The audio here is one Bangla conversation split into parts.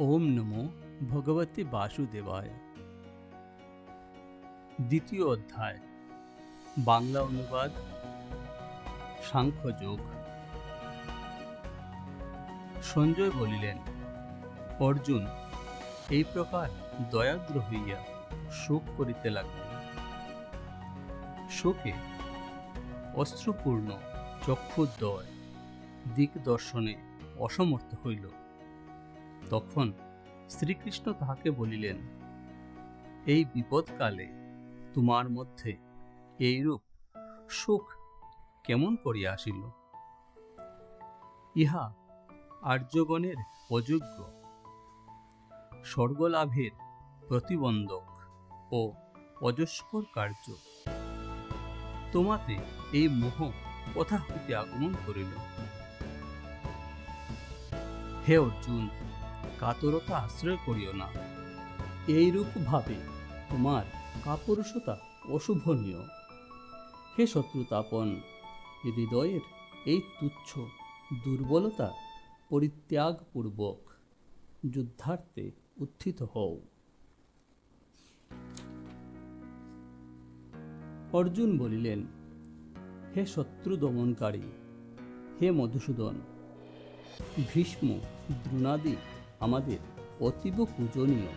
ওম নমো ভগবতী বাসুদেবায়। দ্বিতীয় অধ্যায়, বাংলা অনুবাদ, সাংখ্যযোগ। সঞ্জয় বলিলেন, অর্জুন, এই প্রকার দয়াদ্র হইয়া শোক করিতে লাগল। শোকে অশ্রুপূর্ণ চক্ষুদ্বয় দিক দর্শনে অসমর্থ হইল। তখন শ্রীকৃষ্ণ তাহাকে বলিলেন, এই বিপদকালে তোমার মধ্যে এইরূপ সুখ কেমন করিয়া আসিল? ইহা আর্যগণের অযোগ্য, স্বর্গলাভের প্রতিবন্ধক ও অজস্কর কার্য। তোমাতে এই মোহ কোথা হইতে আগমন করিল। হে অর্জুন কাতরতা আশ্রয় করিও না। এইরূপ ভাবে তোমার কাপুরুষতা অশুভনীয়। হে শত্রুতাপন, হৃদয়ের এই তুচ্ছ দুর্বলতা পরিত্যাগপূর্বক যুদ্ধার্থে উত্থিত হও। অর্জুন বলিলেন, হে শত্রু দমনকারী, হে মধুসূদন, ভীষ্ম, দ্রুণাদি আমাদের অতীব পূজনীয়।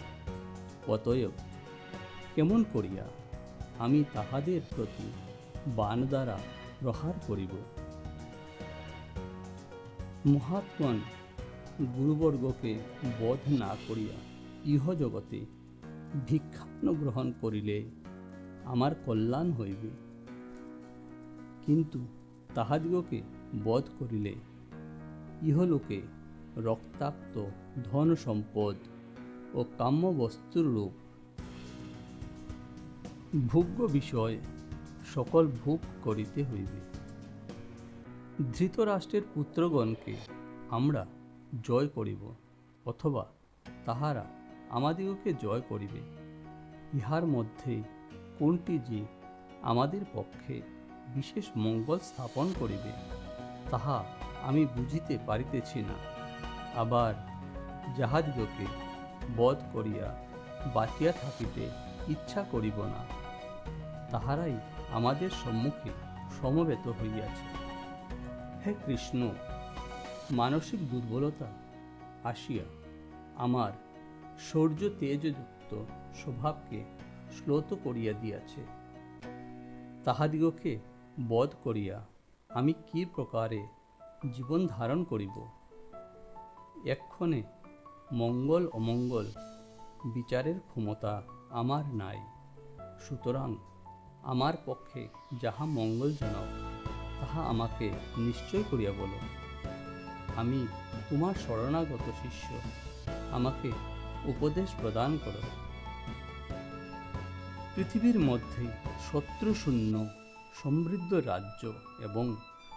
অতএব কেমন করিয়া আমি তাহাদের প্রতি বান দ্বারা প্রহার করিব? মহাত্মন গুরুবর্গকে বধ না করিয়া ইহ জগতে ভিক্ষান্ন গ্রহণ করিলে আমার কল্যাণ হইবে। কিন্তু তাহাদিগকে বধ করিলে ইহলোকে রক্তাক্ত ধন সম্পদ ও কাম্য বস্তুর রূপ। ভোগ্য বিষয় সকল ভোগ করিতে হইবে। ধৃতরাষ্ট্রের পুত্রগণকে আমরা জয় করিব অথবা তাহারা আমাদিগকে জয় করিবে। ইহার মধ্যে কোনটি যে আমাদের পক্ষে বিশেষ মঙ্গল স্থাপন করিবে, তাহা আমি বুঝিতে পারিতেছি না। আবার যাহাদিগকে বধ করিয়া বাঁচিয়া থাকিতে ইচ্ছা করিব না। তাহারাই আমাদের সম্মুখে সমবেত হইয়াছে। হে কৃষ্ণ, মানসিক দুর্বলতা আসিয়া আমার শৌর্য তেজযুক্ত স্বভাবকে শ্লোত করিয়া দিয়াছে। তাহাদিগকে বধ করিয়া আমি কি প্রকারে জীবন ধারণ করিব? এক্ষণে মঙ্গল অমঙ্গল, বিচারের ক্ষমতা আমার নাই। সুতরাং আমার পক্ষে যাহা মঙ্গলজনক তাহা আমাকে নিশ্চয় করিয়া বলো। আমি তোমার শরণাগত শিষ্য, আমাকে উপদেশ প্রদান করো। পৃথিবীর মধ্যে শত্রুশূন্য, সমৃদ্ধ রাজ্য এবং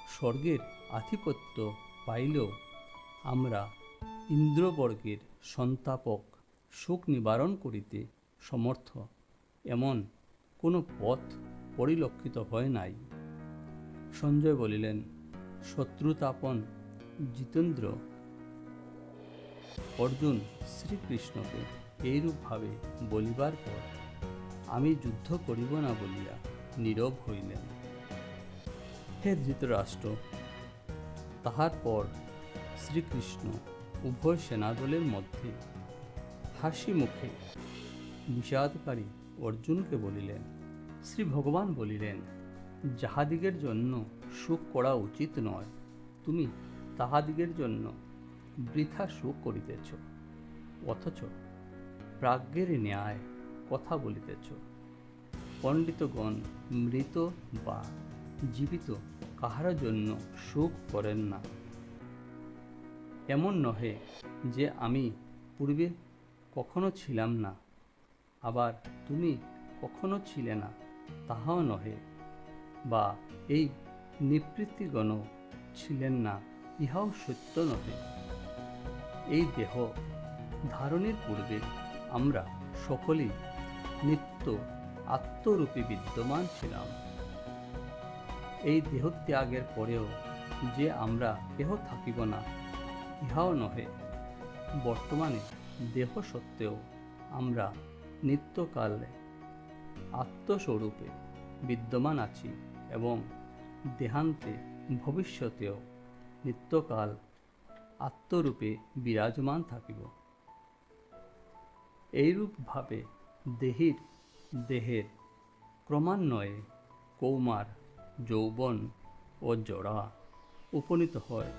স্বর্গের আধিপত্য পাইলেও আমরা ইন্দ্রবর্গের সন্তাপক শোক নিবারণ করিতে সমর্থ। এমন কোনো পথ পরিলক্ষিত হয় নাই। সঞ্জয় বলিলেন, শত্রুতাপন জিতেন্দ্র, অর্জুন শ্রীকৃষ্ণকে এইরূপভাবে বলিবার পর আমি যুদ্ধ করিব না বলিয়া নীরব হইলেন। হে ধৃতরাষ্ট্র, তাহার পর শ্রীকৃষ্ণ উভয় সেনাদলের মধ্যে হাসি মুখে বিষাদকারী অর্জুনকে বলিলেন, শ্রী ভগবান বলিলেন, যাহাদিগের জন্য সুখ করা উচিত নয়, তুমি তাহাদিগের জন্য বৃথা সুখ করিতেছ, অথচ প্রাজ্ঞের ন্যায় কথা বলিতেছ। পণ্ডিতগণ মৃত বা জীবিত কাহার জন্য সুখ করেন না। এমন নহে যে আমি পূর্বে কখনো ছিলাম না, আবার তুমি কখনো ছিলে না, তাহাও নহে, বা এই নিবৃত্তিগণ ছিলেন না, ইহাও সত্য নহে। এই দেহ ধারণের পূর্বে আমরা সকলেই নিত্য আত্মরূপে বিদ্যমান ছিলাম। এই দেহত্যাগের পরেও যে আমরা কেহ থাকিব না ইহাও নহে। বর্তমানে দেহ সত্ত্বেও আমরা নিত্যকালে আত্মস্বরূপে বিদ্যমান আছি এবং দেহান্তে ভবিষ্যতেও নিত্যকাল আত্মরূপে বিরাজমান থাকিব। এইরূপভাবে দেহির দেহের ক্রমান্বয়ে কৌমার, যৌবন ও জড়া উপনীত হয়,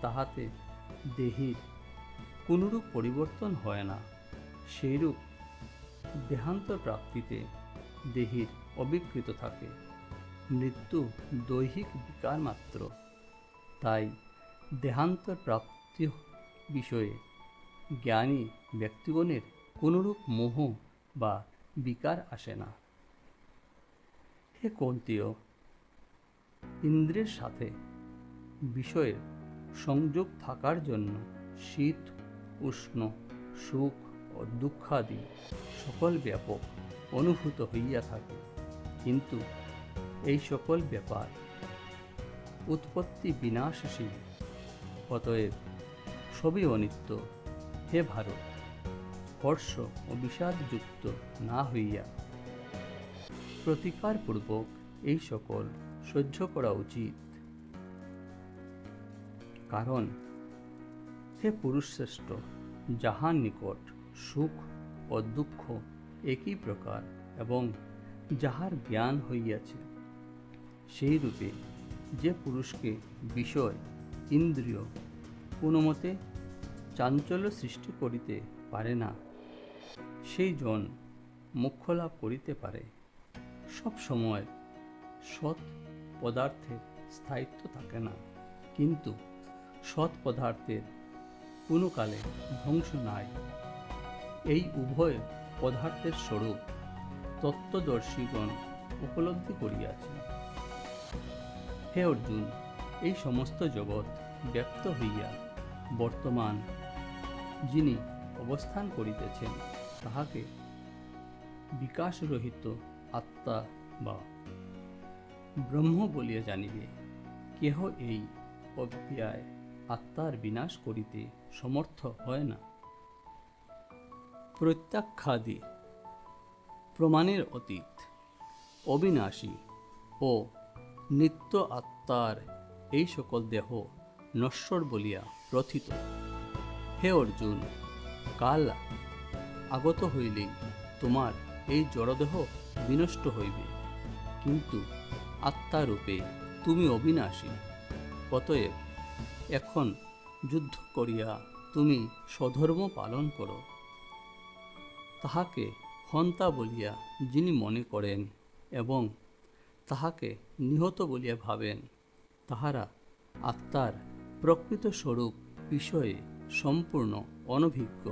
তাহাতে দেহির। কোনরূপ পরিবর্তন হয় না। সেইরূপ দেহান্তর প্রাপ্তিতে দেহির অবিকৃত থাকে। মৃত্যু দৈহিক বিকার মাত্র। তাই দেহান্তর প্রাপ্তি বিষয়ে জ্ঞানী ব্যক্তিগণের কোনরূপ মোহ বা বিকার আসে না। হে কন্তীয় ইন্দ্রের সাথে বিষয়ের সংযোগ থাকার জন্য শীত, উষ্ণ, সুখ ও দুঃখাদি সকল ব্যাপক অনুভূত হইয়া থাকে। কিন্তু এই সকল ব্যাপার উৎপত্তি বিনাশশীল। অতএব সবই অনিত্য। হে ভারত, হর্ষ ও বিষাদযুক্ত না হইয়া প্রতিকারপূর্বক এই সকল সহ্য করা উচিত। কারণ হে পুরুষশ্রেষ্ঠ, যাহার নিকট সুখ ও দুঃখ একই প্রকার এবং যাহার জ্ঞান হইয়াছে সেই রূপে যে পুরুষকে বিষয়, ইন্দ্রিয় কোনো মতে চাঞ্চল্য সৃষ্টি করিতে পারে না সেই জন মুখ্য লাভ করিতে পারে। সব সময় সৎ পদার্থের স্থায়িত্ব থাকে না, কিন্তু সৎ পদার্থের কোনো কালে ধ্বংস নাই। এই উভয় পদার্থের স্বরূপ তত্ত্বদর্শীগণ উপলব্ধি করিয়াছে হে অর্জুন, এই সমস্ত জগৎ ব্যক্ত হইয়া বর্তমান যিনি অবস্থান করিতেছেন, তাহাকে বিকাশরহিত আত্মা বা ব্রহ্ম বলিয়া জানিবে। কেহ এই অব্যয় আত্মার বিনাশ করিতে সমর্থ হয় না। প্রত্যাখ্যাদি প্রমাণের অতীত, অবিনাশী ও নিত্য আত্মার এই সকল দেহ নশ্বর বলিয়া প্রথিত। হে অর্জুন, কাল আগত হইলেই তোমার এই জড়দেহ বিনষ্ট হইবে। কিন্তু আত্মারূপে তুমি অবিনাশী, অতএব এখন যুদ্ধ করিয়া তুমি স্বধর্ম পালন করো। তাহাকে হন্তা বলিয়া যিনি মনে করেন এবং তাহাকে নিহত বলিয়া ভাবেন, তাহারা আত্মার প্রকৃত স্বরূপ বিষয়ে সম্পূর্ণ অনভিজ্ঞ।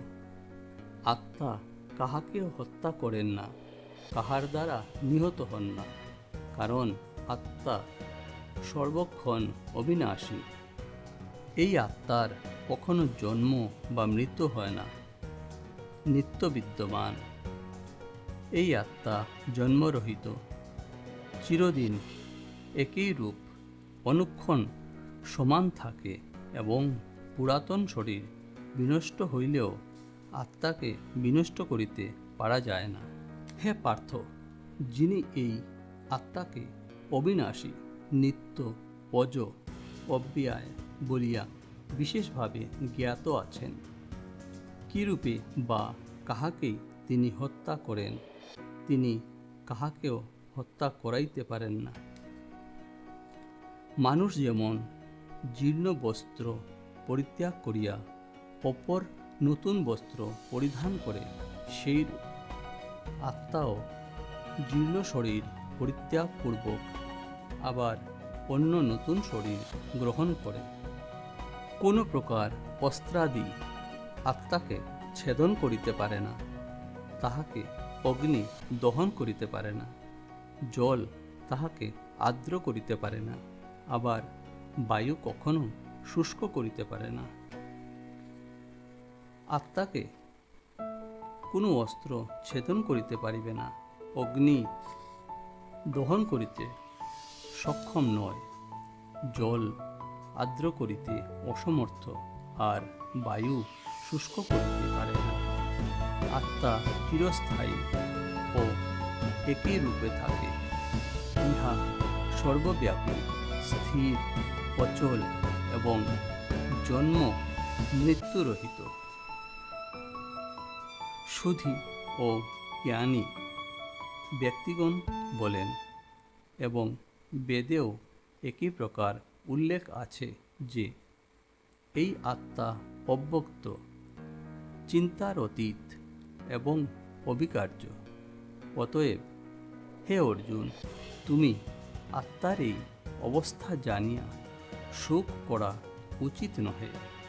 আত্মা কাহাকেও হত্যা করেন না, কাহার দ্বারা নিহত হন না, কারণ আত্মা সর্বক্ষণ অবিনাশী। এই আত্মার কখনো জন্ম বা মৃত্যু হয় না। নিত্য বিদ্যমান। এই আত্মা জন্মরহিত। চিরদিন একই রূপ, অনুক্ষণ সমান থাকে এবং পুরাতন শরীর বিনষ্ট হইলেও আত্মাকে বিনষ্ট করিতে পারা যায় না। হে পার্থ, যিনি এই আত্মাকে অবিনাশী, নিত্য অজ অব্যয় বলিয়া বিশেষভাবে জ্ঞাত আছেন। কিরূপে বা কাহাকেই তিনি হত্যা করেন? তিনি কাহাকেও হত্যা করাইতে পারেন না। মানুষ যেমন জীর্ণ বস্ত্র পরিত্যাগ করিয়া অপর নতুন বস্ত্র পরিধান করে, সেই আত্মাও জীর্ণ শরীর পরিত্যাগপূর্বক আবার অন্য নতুন শরীর গ্রহণ করে। কোনো প্রকার অস্ত্রাদি আত্মাকে ছেদন করিতে পারে না, তাহাকে অগ্নি দহন করিতে পারে না, জল তাহাকে আর্দ্র করিতে পারে না, আবার বায়ু কখনো শুষ্ক করিতে পারে না। আত্মাকে কোনো অস্ত্র ছেদন করিতে পারিবে না, অগ্নি দহন করিতে সক্ষম নয়, জল আর্দ্র করিতে অসমর্থ আর বায়ু শুষ্ক করিতে পারে না। আত্মা চিরস্থায়ী ও একই রূপে থাকে। ইহা সর্বব্যাপী, স্থির, অচল এবং জন্ম মৃত্যুরহিত। সুধী ও জ্ঞানী ব্যক্তিগণ বলেন, এবং বেদেও একই প্রকার উল্লেখ আছে যে, এই আত্মা অব্যক্ত, চিন্তার অতীত এবং অবিকার্য। অতএব, হে অর্জুন, তুমি আত্মার এই অবস্থা জানিয়া শোক করা উচিত নহে।